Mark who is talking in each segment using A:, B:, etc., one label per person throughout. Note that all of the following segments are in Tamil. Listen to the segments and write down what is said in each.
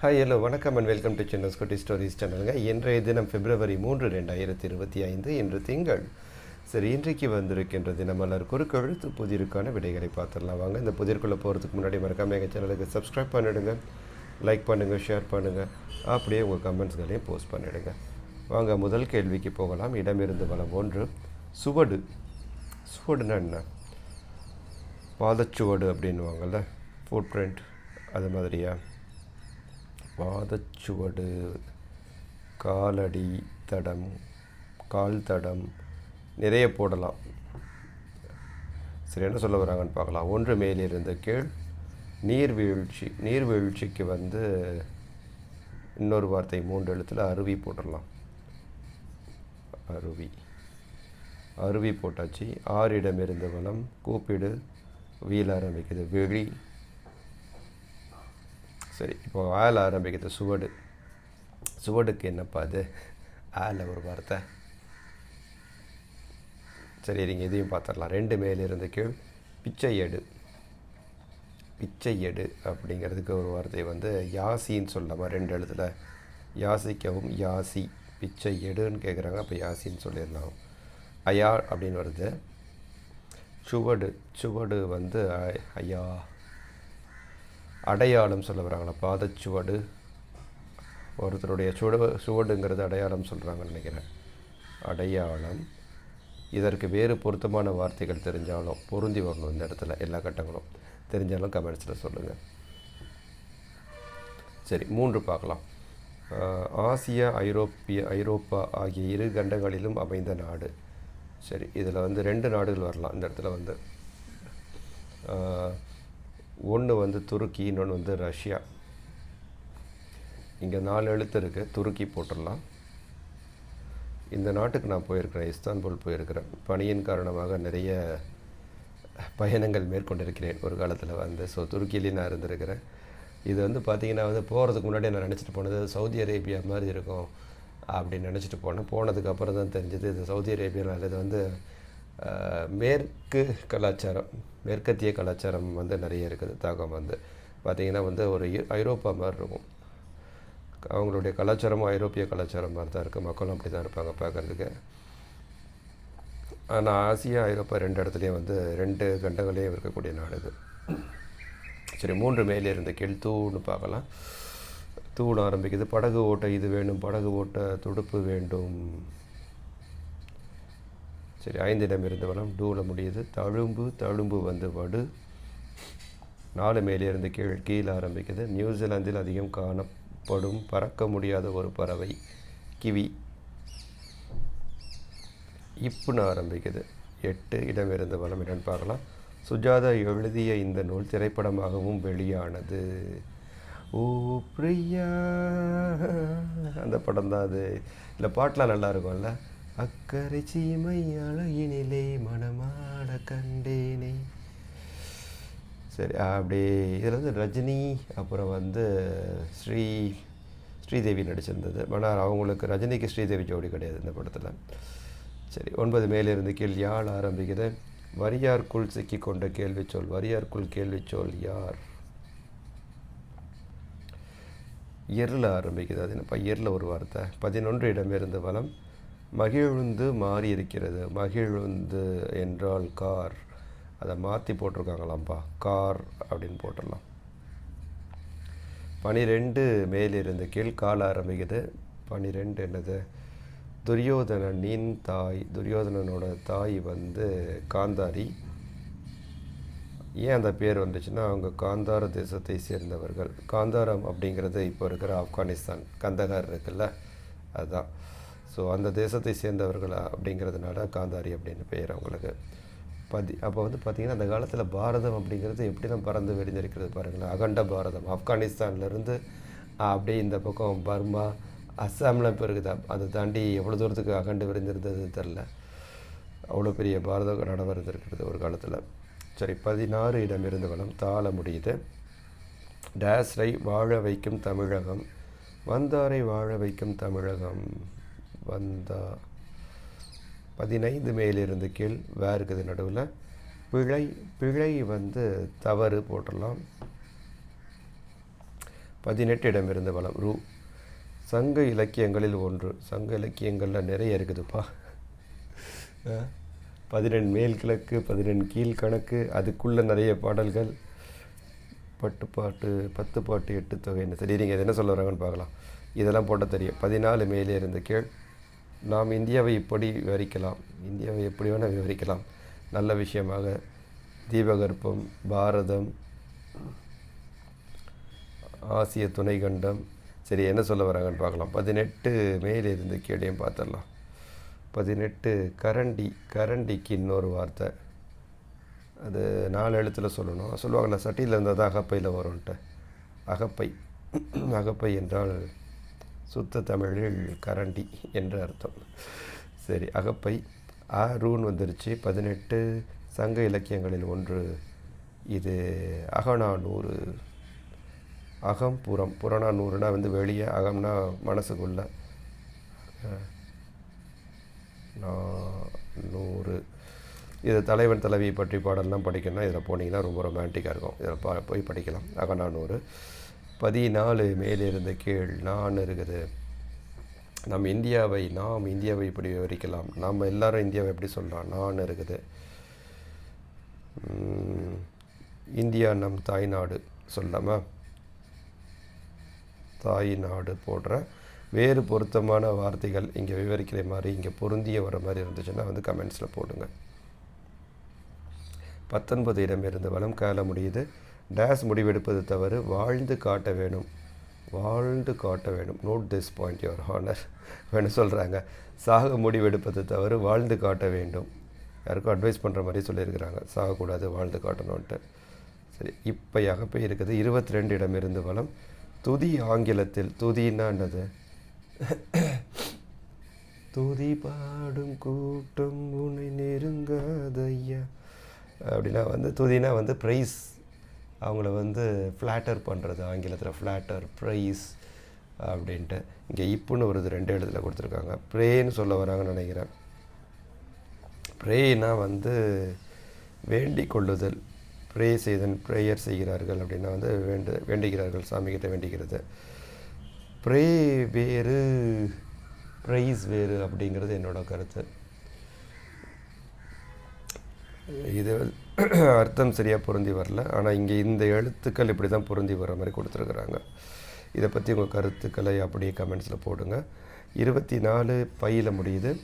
A: ஹாய் ஹலோ வணக்கம் and welcome to Chinna scooty stories சேனலுங்க இன்றைய தினம் பிப்ரவரி மூன்று ரெண்டாயிரத்தி இருபத்தி ஐந்து இன்று திங்கள். சரி இன்றைக்கு வந்திருக்கின்ற தினமலர் குறுக்கெழுத்து புதிருக்கான விடைகளை பார்த்துடலாம். வாங்க இந்த புதிர்க்குள்ளே போகிறதுக்கு முன்னாடி மறக்காமல் எங்கள் சேனலுக்கு சப்ஸ்கிரைப் பண்ணிவிடுங்க லைக் பண்ணுங்கள் ஷேர் பண்ணுங்கள் அப்படியே உங்கள் கமெண்ட்ஸ்களையும் போஸ்ட் பண்ணிவிடுங்க வாங்க முதல் கேள்விக்கு போகலாம். இடமிருந்து வளம் ஒன்று. சுவடு. சுவடுனா என்ன? பாதச்சுவடு அப்படின்வாங்கள்ல ஃபுட் பிரிண்ட் அது மாதிரியா? பாதச்சுவடு காலடி தடம் கால் தடம் நிறைய போடலாம். சரி என்ன சொல்ல வராங்கன்னு பார்க்கலாம். ஒன்று மேலிருந்து கீழ் நீர்வீழ்ச்சி நீர்வீழ்ச்சிக்கு வந்து இன்னொரு வார்த்தை மூன்று எழுத்தில் அருவி போட்டுடலாம் அருவி. அருவி போட்டாச்சு. ஆறிடமிருந்து வளம் கூப்பிடு வீல் ஆரம்பிக்குது. விழி சரி இப்போ ஆள் ஆரம்பிக்கிறது சுவடு. சுவடுக்கு என்னப்பா அது ஆள் ஒரு வார்த்தை. சரி நீங்கள் இதையும் பார்த்துடலாம். ரெண்டு மேலிருந்து கீழ் பிச்சை எடு. பிச்சை எடு அப்படிங்கிறதுக்கு ஒரு வார்த்தை வந்து யாசின்னு சொல்லலாமா ரெண்டு எழுத்துல? யாசிக்கவும் யாசி பிச்சை எடுன்னு கேட்குறாங்க அப்போ யாசின்னு சொல்லிடலாம். ஐயா அப்படின்னு வருது. சுவடு சுவடு வந்து ஐயா. அடையாளம் சொல்ல வராங்களா பாதச்சுவடு. ஒருத்தருடைய சுவடு சுவடுங்கிறது அடையாளம் சொல்கிறாங்கன்னு நினைக்கிறேன். அடையாளம். இதற்கு வேறு பொருத்தமான வார்த்தைகள் தெரிஞ்சாலும் பொருந்தி வரணும் இந்த இடத்துல எல்லா கட்டங்களும். தெரிஞ்சாலும் கமெண்ட்ஸில் சொல்லுங்கள் சரி மூன்று பார்க்கலாம். ஆசியா ஐரோப்பிய ஐரோப்பா ஆகிய இரு கண்டங்களிலும் அமைந்த நாடு. சரி இதில் வந்து ரெண்டு நாடுகள் வரலாம் இந்த இடத்துல வந்து. ஒன்று வந்து துருக்கி இன்னொன்று வந்து ரஷ்யா. இங்கே நாலு எழுத்து இருக்குது துருக்கி போட்டுடலாம். இந்த நாட்டுக்கு நான் போயிருக்கிறேன். இஸ்தான்புல் போயிருக்கிறேன். பணியின் காரணமாக நிறைய பயணங்கள் மேற்கொண்டிருக்கிறேன். ஒரு காலத்தில் வந்து. ஸோ துருக்கியிலேயே நான் இருந்திருக்கிறேன். இது வந்து பார்த்திங்கன்னா வந்து போகிறதுக்கு முன்னாடி நான் நினச்சிட்டு போனது சவுதி அரேபியா மாதிரி இருக்கும் அப்படின்னு நினச்சிட்டு போனேன். போனதுக்கப்புறம் தான் தெரிஞ்சது இது சவுதி அரேபியா இது வந்து மேற்கு கலாச்சாரம் மேற்கத்திய கலாச்சாரம் வந்து நிறைய இருக்குது. தாக்கம் வந்து பார்த்திங்கன்னா வந்து ஒரு ஐரோப்பா மாதிரி இருக்கும். அவங்களுடைய கலாச்சாரமும் ஐரோப்பிய கலாச்சாரம் மாதிரி தான் இருக்குது மக்களும் அப்படி தான் இருப்பாங்க பார்க்குறதுக்கு ஆனால் ஆசியா ஐரோப்பா ரெண்டு இடத்துலையும் வந்து ரெண்டு கண்டங்களையும் இருக்கக்கூடிய நாடு இது. சரி மூன்று மேலே இருந்த கீழ் தூணு பார்க்கலாம். தூண் ஆரம்பிக்குது. படகு ஓட்ட இது வேணும் படகு ஓட்ட துடுப்பு வேண்டும். சரி ஐந்திடம் இருந்து வளம் டூல முடியுது. தழும்பு தழும்பு வந்து வடு. நாலு மேலே இருந்து கீழ் கீழே ஆரம்பிக்குது. நியூசிலாந்தில் அதிகம் காணப்படும் பறக்க முடியாத ஒரு பறவை கிவி. இப்புன்னு ஆரம்பிக்குது. எட்டு இடமிருந்து வளம் என்னன்னு பார்க்கலாம். சுஜாதா எழுதிய இந்த நூல் திரைப்படமாகவும் வெளியானது. ஓ பிரியா. அந்த படம் தான் அது. இல்லை பாட்டெலாம் நல்லா இருக்கும்ல. அக்கறை சீமை அழகினிலே மனமாட கண்டேனே. சரி அப்படி இதில் வந்து ரஜினி அப்புறம் வந்து ஸ்ரீ ஸ்ரீதேவி நடிச்சிருந்தது. ஆனால் அவங்களுக்கு ரஜினிக்கு ஸ்ரீதேவி ஜோடி கிடையாது இந்த படத்தில். சரி ஒன்பது மேலிருந்து கீழ் யாழ் ஆரம்பிக்குது. வரியார்க்குள் சிக்கி கொண்ட கேள்வி சொல் வரியார்க்குள் கேள்வி சொல் யார்? எரில் ஆரம்பிக்குது. அது என்னப்பா எரில் ஒரு வார்த்தை? பதினொன்று இடமிருந்து வலம் மகிழுந்து மாறி இருக்கிறது மகிழுந்து என்றால் கார். அதை மாற்றி போட்டிருக்காங்களாம்ப்பா. கார் அப்படின்னு போட்டுடலாம். பனிரெண்டு மேலிருந்து கீழ் கால ஆரம்பிக்குது. பனிரெண்டு என்னது? துரியோதனனின் தாய். துரியோதனனோட தாய் வந்து காந்தாரி. ஏன் அந்த பேர் வந்துச்சுன்னா அவங்க காந்தார தேசத்தை சேர்ந்தவர்கள். காந்தாரம் அப்படிங்கிறது இப்போ இருக்கிற ஆப்கானிஸ்தான். கந்தகார் இருக்குல்ல? அதுதான். ஸோ அந்த தேசத்தை சேர்ந்தவர்கள் அப்படிங்கிறதுனால காந்தாரி அப்படின்னு பெயர் அவங்களுக்கு. பதி அப்போ வந்து பார்த்திங்கன்னா அந்த காலத்தில் பாரதம் அப்படிங்கிறது எப்படிலாம் பறந்து விரிஞ்சிருக்கிறது பாருங்களேன். அகண்ட பாரதம். ஆப்கானிஸ்தான்லேருந்து அப்படியே இந்த பக்கம் பர்மா அஸ்ஸாமில் இப்போ இருக்குது? அதை தாண்டி எவ்வளோ தூரத்துக்கு அகண்டு விரிஞ்சிருந்தது தெரில அவ்வளோ பெரிய பாரத நடவு இருந்திருக்கிறது ஒரு காலத்தில். சரி பதினாறு இடமிருந்து வளம் தாள முடியுது. டேஸ்ரை வாழ வைக்கும் தமிழகம் வந்தாரை வாழ வைக்கும் தமிழகம். வந்தா பதினைந்து மேலிருந்து கீழ் வேறு இருக்குது நடுவில். பிழை பிழை வந்து தவறு போட்டுடலாம். பதினெட்டு இடமிருந்து வளம் ரூ. சங்க இலக்கியங்களில் ஒன்று. சங்க இலக்கியங்களில் நிறைய இருக்குதுப்பா. பதினெண் மேல் கிழக்கு பதினெண் கீழ்கணக்கு அதுக்குள்ளே நிறைய பாடல்கள். பட்டு பாட்டு பத்து பாட்டு எட்டு தொகைன்னு சரி நீங்கள் என்ன சொல்ல வராங்கன்னு பார்க்கலாம். இதெல்லாம் போட்ட தெரியும். பதினாலு மேலே இருந்த கீழ் நாம் இந்தியாவை இப்படி விவரிக்கலாம் இந்தியாவை எப்படி வேணால் விவரிக்கலாம். நல்ல விஷயமாக தீபகற்பம் பாரதம் ஆசிய துணைக்கண்டம். சரி என்ன சொல்ல வராங்கன்னு பார்க்கலாம். பதினெட்டு மேலிருந்து இருந்து பார்த்துடலாம். பதினெட்டு கரண்டி கரண்டிக்கு இன்னொரு வார்த்தை. அது நாலு எழுத்தில் சொல்லணும். சொல்லுவாங்கள்ல சட்டியில் இருந்தால் தான் அகப்பையில் வரும்ன்ட்டு. அகப்பை அகப்பை என்றால் சுத்த தமிழில் கரண்டி என்று அர்த்தம். சரி அகப்பை ஆ ரூன் வந்துருச்சு. பதினெட்டு சங்க இலக்கியங்களில் ஒன்று. இது அகநானூறு. அகம் புறம். புறநானூறுனா வந்து வெளியே அகம்னா மனசுக்குள்ள. நூறு இது தலைவன் தலைவியை பற்றி பாடல்லாம் படிக்கணும்னா இதில் போனீங்கன்னா ரொம்ப ரொமான்டிக்காக இருக்கும். இதில் பா போய் படிக்கலாம். அகநானூறு. பதினாலு மேலிருந்து கீழ் நான் இருக்குது நம் இந்தியாவை நாம் இந்தியாவை இப்படி விவரிக்கலாம். நாம் எல்லாரும் இந்தியாவை எப்படி சொல்லலாம் நான் இருக்குது இந்தியா நம் தாய்நாடு சொல்லலாமா? தாய்நாடு போடுற வேறு பொருத்தமான வார்த்தைகள் இங்கே விவரிக்கிற மாதிரி இங்கே பொருந்திய வர மாதிரி இருந்துச்சுன்னா வந்து கமெண்ட்ஸில் போடுங்க. பத்தொன்பது இடம் இருந்து வளம் கால முடியுது. டேஸ் முடிவெடுப்பது தவறு. வாழ்ந்து காட்ட வேணும். வாழ்ந்து காட்ட வேணும். Note this point your honour வேணும் சொல்கிறாங்க சாக முடிவெடுப்பது தவறு. வாழ்ந்து காட்ட வேண்டும். யாருக்கும் அட்வைஸ் பண்ணுற மாதிரி சொல்லியிருக்கிறாங்க. சாகக்கூடாது வாழ்ந்து காட்டணுன்ட்டு சரி இப்போ அகப்பே இருக்குது. இருபத்தி ரெண்டு இடம் இருந்து வளம் துதி ஆங்கிலத்தில் துதின்னா என்னது? துதி பாடும் கூட்டம் உன்னை நெருங்காதையா அப்படின்னா வந்து துதினா வந்து ப்ரைஸ் அவங்கள வந்து ஃப்ளாட்டர் பண்ணுறது ஆங்கிலத்தில் ஃப்ளாட்டர் ப்ரைஸ் அப்படின்ட்டு. இங்கே இப்புன்னு வருது ரெண்டு இடத்துல கொடுத்துருக்காங்க. ப்ரேன்னு சொல்ல வராங்கன்னு நினைக்கிறேன். ப்ரேனா வந்து வேண்டிக் கொள்ளுதல். ப்ரே செய்தன் ப்ரேயர் செய்கிறார்கள் அப்படின்னா வந்து வேண்டு வேண்டுகிறார்கள் சாமிக்கிட்ட வேண்டிக்கிறது. ப்ரே வேறு ப்ரைஸ் வேறு அப்படிங்கிறது என்னோட கருத்து. இது அர்த்தம் சரியாக பொருந்தி வரல. ஆனால் இங்கே இந்த எழுத்துக்கள் இப்படி தான் பொருந்தி வர மாதிரி கொடுத்துருக்குறாங்க. இதை பற்றி உங்கள் கருத்துக்களை அப்படியே கமெண்ட்ஸில் போடுங்க. இருபத்தி நாலு பையில் முடியுது.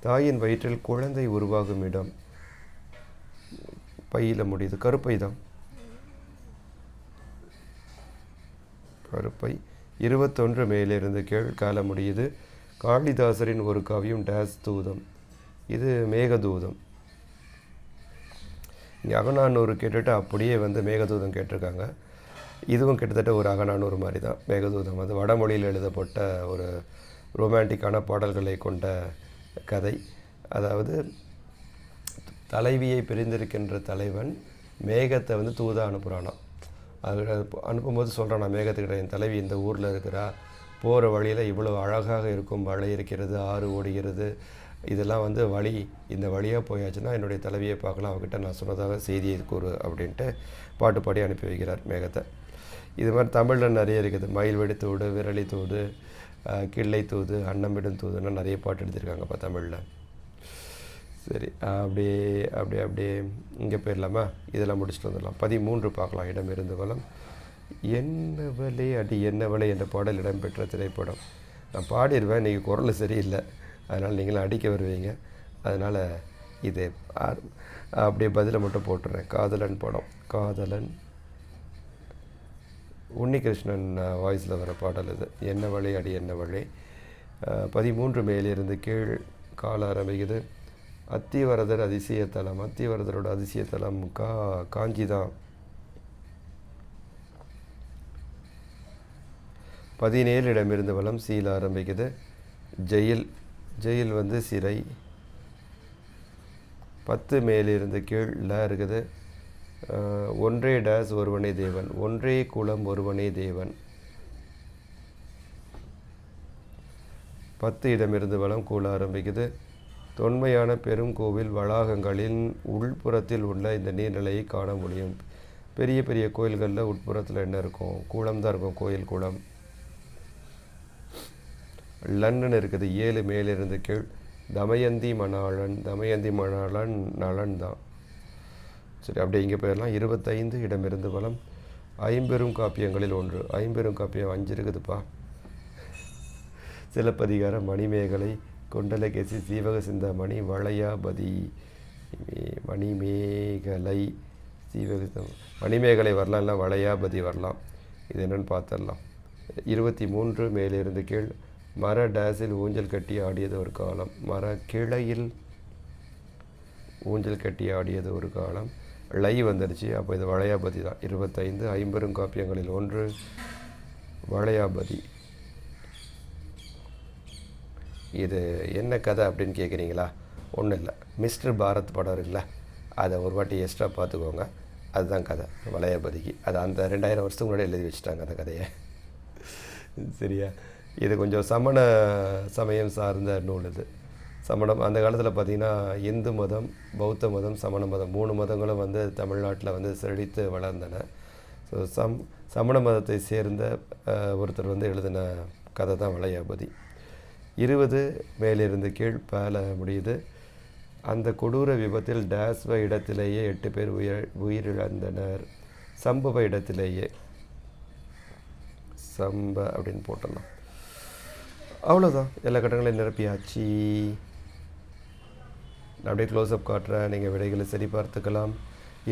A: தாயின் வயிற்றில் குழந்தை உருவாகும் இடம். பையில் முடியுது. கருப்பை தான். கருப்பை. இருபத்தொன்று மேலிருந்து கீழ் கால முடியுது. காளிதாசரின் ஒரு காவியம் டேஸ் தூதம். இது மேகதூதம். இங்கே அகநானூறு கேட்டுட்டு அப்படியே வந்து மேகதூதம் கேட்டிருக்காங்க. இதுவும் கிட்டத்தட்ட ஒரு அகநானூறு மாதிரி தான் மேகதூதம் வந்து வடமொழியில் எழுதப்பட்ட ஒரு ரொமான்டிக்கான பாடல்களை கொண்ட கதை. அதாவது தலைவியை பிரிந்திருக்கின்ற தலைவன் மேகத்தை வந்து தூதா அனுப்புகிறானான் அது அனுப்பும்போது சொல்கிறான் நான் மேகத்துக்கிட்ட என் தலைவி இந்த ஊரில் இருக்கிறா. போகிற வழியில் இவ்வளோ அழகாக இருக்கும் மழை இருக்கிறது ஆறு ஓடுகிறது. இதெல்லாம் வந்து வழி இந்த வழியாக போயாச்சுன்னா என்னுடைய தலைவியை பார்க்கலாம். அவகிட்ட நான் சொன்னதாக செய்தியை கூறு அப்படின்ட்டு பாட்டு பாடி அனுப்பி வைக்கிறார் மேகத்தை. இது மாதிரி தமிழில் நிறைய இருக்குது. மயில் வெடித்தூடு விரலி தூது கிள்ளை தூது அன்னமிடும் தூதுன்னு நிறைய பாட்டு எழுதியிருக்காங்கப்பா தமிழில். சரி அப்படியே அப்படியே அப்படியே இங்கே போயிடலாமா? இதெல்லாம் முடிச்சுட்டு வந்துடலாம். பதிமூன்று பார்க்கலாம். இடம் இருந்து வளம். என்னவளே அடி என்னவளே என்ற பாடல் இடம்பெற்ற திரைப்படம். நான் பாடிடுவேன் இன்றைக்கி குரல் சரியில்லை. அதனால் நீங்களும் அடிக்க வருவீங்க. அதனால் இது அப்படியே பதிலை மட்டும் போட்டுறேன். காதலன் படம். காதலன். உன்னிகிருஷ்ணன் வாய்ஸில் வர பாடல் இது. என்ன வழி? அடி என்ன வழி? பதிமூன்று மேலிருந்து கீழ் கால ஆரம்பிக்குது. அத்திவரதர் அதிசயத்தலம். அத்திவரதரோட அதிசயத்தலம் கா காஞ்சி தான் பதினேழு இடமிருந்து வளம் சீல ஆரம்பிக்குது. ஜெயில். ஜெயில் வந்து சிறை. பத்து மேலிருந்து கீழில் இருக்குது. ஒன்றே டேஸ் ஒருவனே தேவன். ஒன்றே குலம் ஒருவனே தேவன். பத்து இடமிருந்து வளம் கூல ஆரம்பிக்குது. தொன்மையான பெரும் கோவில் வளாகங்களின் உள்புறத்தில் உள்ள இந்த நீர்நிலையை காண முடியும். பெரிய பெரிய கோயில்களில் உட்புறத்தில் என்ன இருக்கும்? குளம் தான் இருக்கும் கோயில் குளம். லண்டன் இருக்குது. ஏழு மேலிருந்து கீழ். தமயந்தி மணாளன் தமயந்தி மணாளன் நலன் தான். சரி அப்படியே இங்கே போயிடலாம். இருபத்தைந்து இடமிருந்து வளம் ஐம்பெரும் காப்பியங்களில் ஒன்று. ஐம்பெரும் காப்பியம் அஞ்சு இருக்குதுப்பா. சிலப்பதிகார மணிமேகலை கொண்டலகேசி சீவக சிந்தாமணி வளையாபதி மணிமேகலை சீவக மணிமேகலை வரலாம் இல்லை வளையாபதி வரலாம். இது என்னென்னு பார்த்துடலாம். இருபத்தி மூன்று மேலிருந்து கீழ். மர டேஸில் ஊஞ்சல் கட்டி ஆடியது ஒரு காலம். மர கிளையில் ஊஞ்சல் கட்டி ஆடியது ஒரு காலம். லை வந்துடுச்சு. அப்போ இது வளையாபதி தான். இருபத்தைந்து ஐம்பெரும் காப்பியங்களில் ஒன்று வளையாபதி. இது என்ன கதை அப்படின்னு கேட்குறீங்களா? ஒன்றும் இல்லை. மிஸ்டர் பாரத் படம் இருக்குல்ல? அதை ஒரு வாட்டி எக்ஸ்ட்ரா பார்த்துக்கோங்க. அதுதான் கதை. வளையாபதிக்கு. அது அந்த ரெண்டாயிரம் வருஷத்துக்கு முன்னாடி எழுதி வச்சுட்டாங்க அந்த கதையை. சரியா? இது கொஞ்சம் சமண சமயம் சார்ந்த நூல் இது. சமணம் அந்த காலத்தில் பார்த்திங்கன்னா இந்து மதம் பௌத்த மதம் சமண மதம் மூணு மதங்களும் வந்து தமிழ்நாட்டில் வந்து செழித்து வளர்ந்தன. ஸோ சம் சமண மதத்தை சேர்ந்த ஒருத்தர் வந்து எழுதின கதை தான் வளையாபதி. இருபது மேலிருந்து கீழ் பல முடியுது. அந்த கொடூர விபத்தில் டேஸ்வ இடத்திலேயே எட்டு பேர் உயிர் உயிரிழந்தனர். சம்பவ இடத்திலேயே சம்ப அப்படின்னு போட்டலாம். அவ்வளோதான் எல்லா கட்டங்களையும் நிரப்பியாச்சு நான் அப்படியே க்ளோஸ்அப் காட்டுறேன். நீங்கள் விடைகளை சரி பார்த்துக்கலாம்.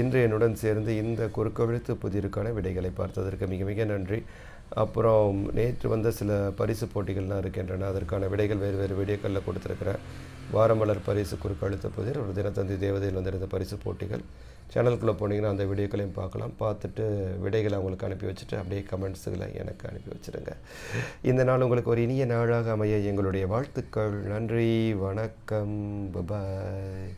A: இன்று என்னுடன் சேர்ந்து இந்த குறுக்கெழுத்து புதிருக்கான விடைகளை பார்த்ததற்கு மிக மிக நன்றி. அப்புறம் நேற்று வந்த சில பரிசு போட்டிகள்லாம் இருக்கின்றன. அதற்கான விடைகள் வேறு வேறு வீடியோக்களில் கொடுத்துருக்குறேன். வாரமலர் பரிசு குறுக்கெழுத்து புதிர் ஒரு தினத்தந்தி தேவதையில் வந்திருந்த பரிசு போட்டிகள். சேனலுக்குள்ளே போனீங்கன்னா அந்த வீடியோக்களையும் பார்க்கலாம். பார்த்துட்டு விடைகளை அவங்களுக்கு அனுப்பி வச்சுட்டு அப்படியே கமெண்ட்ஸுகளை எனக்கு அனுப்பி வச்சுருங்க இந்த நாள் உங்களுக்கு ஒரு இனிய நாளாக அமைய எங்களுடைய வாழ்த்துக்கள். நன்றி வணக்கம். பபாய்